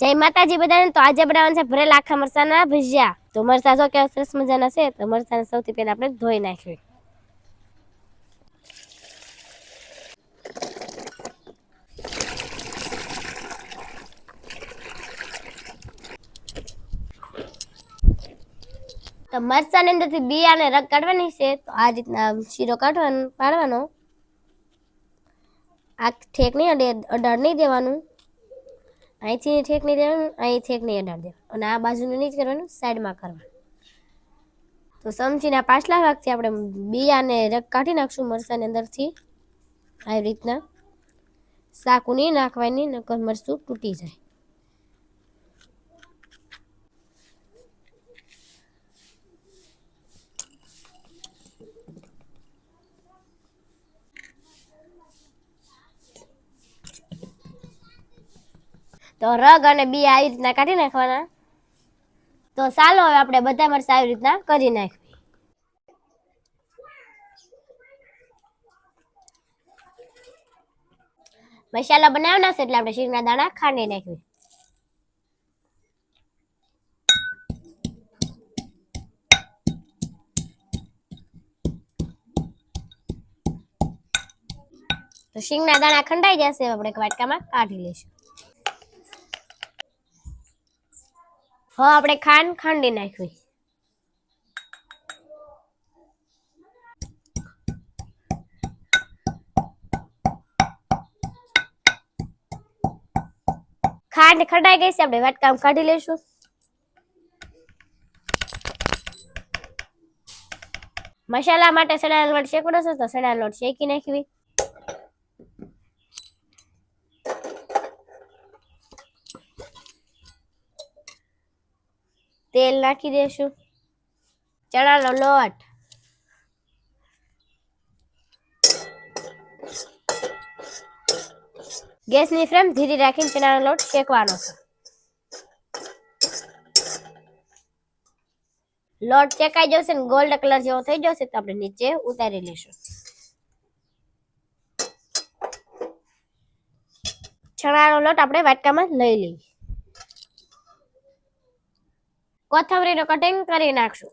જય માતાજી બધાને. તો આજે બનાવવાના છે ભરેલા આખા મરચાના ભજીયા. તો મરચા જો કેવા સરસ મજાના છે, તો મરચાને સૌથી પહેલા આપણે ધોઈ નાખીએ. તો મરચાની અંદરથી બિયાને રગ કાઢવાની છે, તો આ રીતના શીરો કાઢવાનો, પાડવાનો. આ ઠેક નહીં અડે, અડાડ નહીં દેવાનું. અહીંથી ઠેક નહીં દેવાનું અહીં ઠેક નહીં અડાડ દેવાનું. અને આ બાજુનું નહીં કરવાનું, સાઈડમાં કરવાનું. તો સમજીને પાછલા ભાગથી આપણે બિયાને રગ કાઢી નાખશું મરસાની અંદરથી. આવી રીતના. સાકું નહીં નાખવાની, નકર મરચું તૂટી જાય. તો રગ અને બી આવી રીતના કાઢી નાખવાના. તો ચાલો હવે આપણે બધા મરચાં આવી રીતના કરી નાખવી. મસાલા બનાવના છે એટલે આપણે શીંગના દાણા ખાંડી નાખવી. તો શીંગના દાણા ખંડાઈ જશે. આપણે એક વાટકામાં કાઢી લઈશું. હવે આપણે ખાંડ ખાંડી નાખવી. ખાંડ ખડાઈ ગઈ છે, આપણે વાટકામ કાઢી લઈશું. મસાલા માટે સડા લોટ શેકવાનો છે, તો સડા લોટ શેકી નાખવી. તેલ નાખી દેશું. ચણાનો લોટ. ગેસની ફ્લેમ ધીરી રાખીને ચણાનો લોટ શેકવાનો છે. લોટ ચેકાઈ જશે ને ગોલ્ડ કલર જેવો થઈ જશે તો આપણે નીચે ઉતારી લઈશું. ચણાનો લોટ આપણે વાટકામાં લઈ લઈએ. કોથમરીનું કટિંગ કરી નાખશું.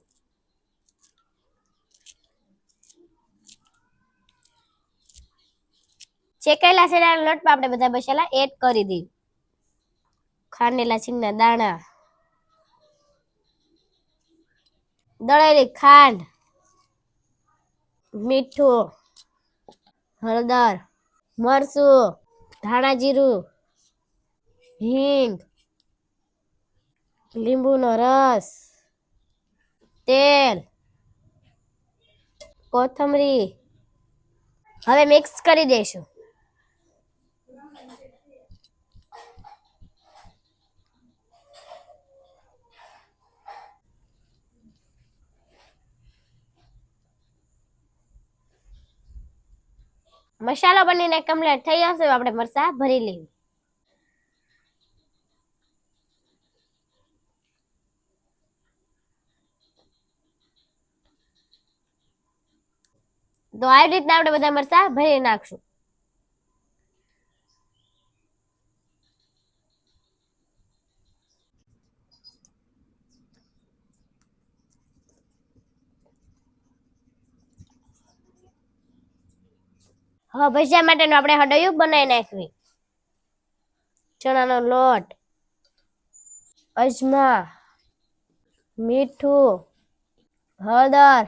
શેકાયેલા શેડાના લોટમાં આપણે બધા મસાલા એડ કરી દઈએ. ખાંડેલા સિંગના દાણા. દળેલી ખાંડ. મીઠું. હળદર. મરચું. ધાણા જીરું. હિંગ. લીંબુનો રસ, તેલ, કોથમરી. હવે મિક્સ કરી દઈશું. મસાલો બનીને કમ્પ્લીટ થઈ જશે. આપણે મરચા ભરી લેવી તો આવી રીતના આપણે બધા મરચા ભરી નાખશું. હવે ભજીયા માટેનું આપણે હડૈયું બનાવી નાખવી. ચણાનો લોટ, અજમા, મીઠું, હળદર,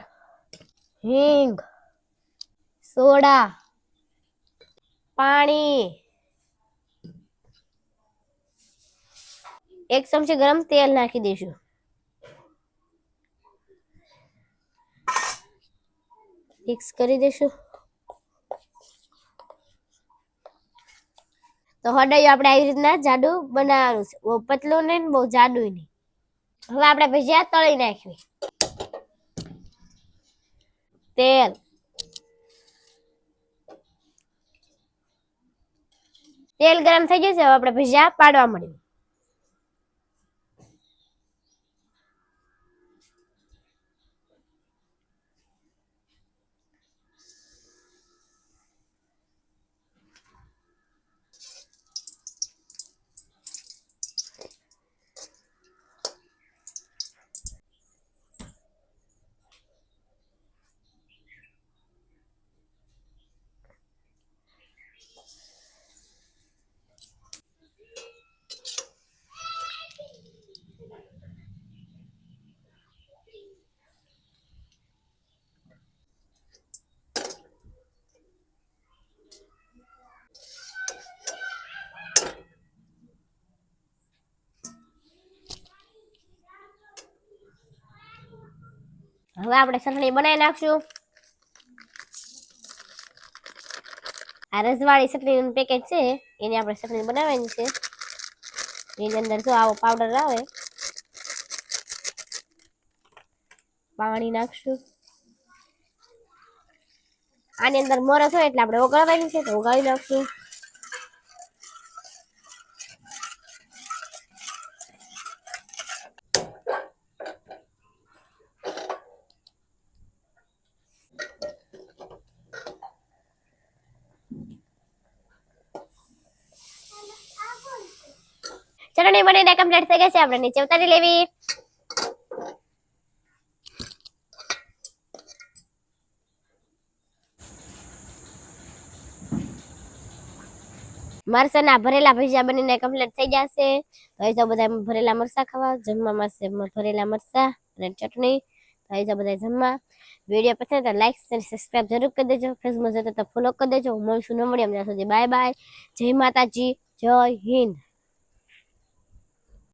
હિંગ સોડા. પાણી. એક ચમચી ગરમ તેલ નાખી દઈશું. મિક્સ કરી દઈશું. તો હડાયું આપણે આવી રીતના જાડુ બનાવવાનું છે. બહુ પતલું નહીં બહુ જાડું નહીં. હવે આપણે ભજીયા તળી નાખવી તેલ. તેલ ગરમ થઈ જશે હવે આપણે ભજીયા પાડવા મળ્યું હવે આપણે ચટણી બનાવી નાખશું. આ રસવાળી ચટણીનું પેકેટ છે, એની આપણે ચટણી બનાવવાની છે. એની અંદર જો આવો પાવડર આવે, પાણી નાખશું. આની અંદર મોરસ હોય એટલે આપણે ઓગાળવાની છે તો ઓગાળી નાખશું. ચટણી બનીને કમ્પ્લીટ થઈ ગઈ છે. આપણે નીચે ઉતારી લેવી. મરસાના ભરેલા ભજીયા બનીને કમ્પ્લીટ થઈ જશે. તો અહીં તો બધા ભરેલા મરસા ખાવા. જમવામાં છે ભરેલા મરસા અને ચટણી. તો તો બધા જમવા. વીડિયો પસંદ તો લાઈક અને સબસ્ક્રાઈબ જરૂર કરી દેજો. ફેસબુક જતો તો ફોલો કરી દેજો. હું મળશું ન મળી ત્યાં સુધી. બાય બાય જય માતાજી. જય હિન્દ.